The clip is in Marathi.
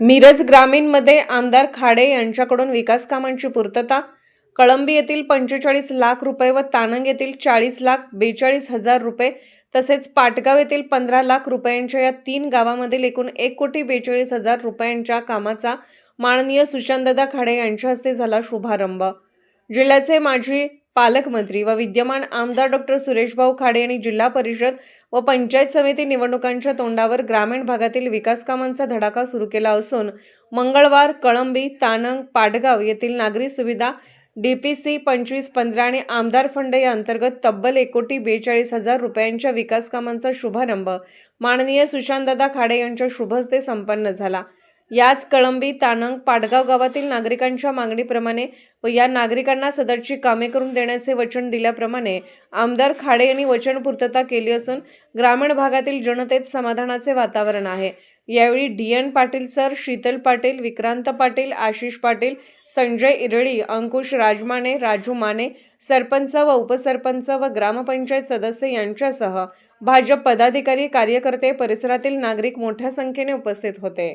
मिरज ग्रामीणमध्ये आमदार खाडे यांच्याकडून विकास कामांची पूर्तता कळंबी येथील पंचेचाळीस लाख रुपये व तानंग येथील चाळीस लाख बेचाळीस हजार रुपये तसेच पाटगाव येथील पंधरा लाख रुपयांच्या या तीन गावामधील एकूण एक कोटी बेचाळीस हजार रुपयांच्या कामाचा माननीय सुशांतदा खाडे यांच्या हस्ते झाला शुभारंभ. जिल्ह्याचे माजी पालकमंत्री व विद्यमान आमदार डॉक्टर सुरेशभाऊ खाडे यांनी जिल्हा परिषद व पंचायत समिती निवडणुकांच्या तोंडावर ग्रामीण भागातील विकासकामांचा धडाका सुरू केला असून मंगळवार कळंबी तानंग पाडगाव येथील नागरी सुविधा डी पी सी पंचवीस पंधरा आणि आमदार फंड या अंतर्गत तब्बल एक कोटी बेचाळीस हजार रुपयांच्या विकास कामांचा शुभारंभ माननीय सुशांतदादा खाडे यांच्या शुभस्ते संपन्न झाला. याच कळंबी तानंग पाटगाव गावातील नागरिकांच्या मागणीप्रमाणे व या नागरिकांना सदरची कामे करून देण्याचे वचन दिल्याप्रमाणे आमदार खाडे यांनी वचनपूर्तता केली असून ग्रामीण भागातील जनतेत समाधानाचे वातावरण आहे. यावेळी D N Patil sir Sheetal Patil Vikrant Patil Ashish Patil Sanjay Irali Ankush Rajmane Raju Mane sarpanch व उपसरपंच व ग्रामपंचायत सदस्य यांच्यासह भाजप पदाधिकारी कार्यकर्ते परिसरातील नागरिक मोठ्या संख्येने उपस्थित होते.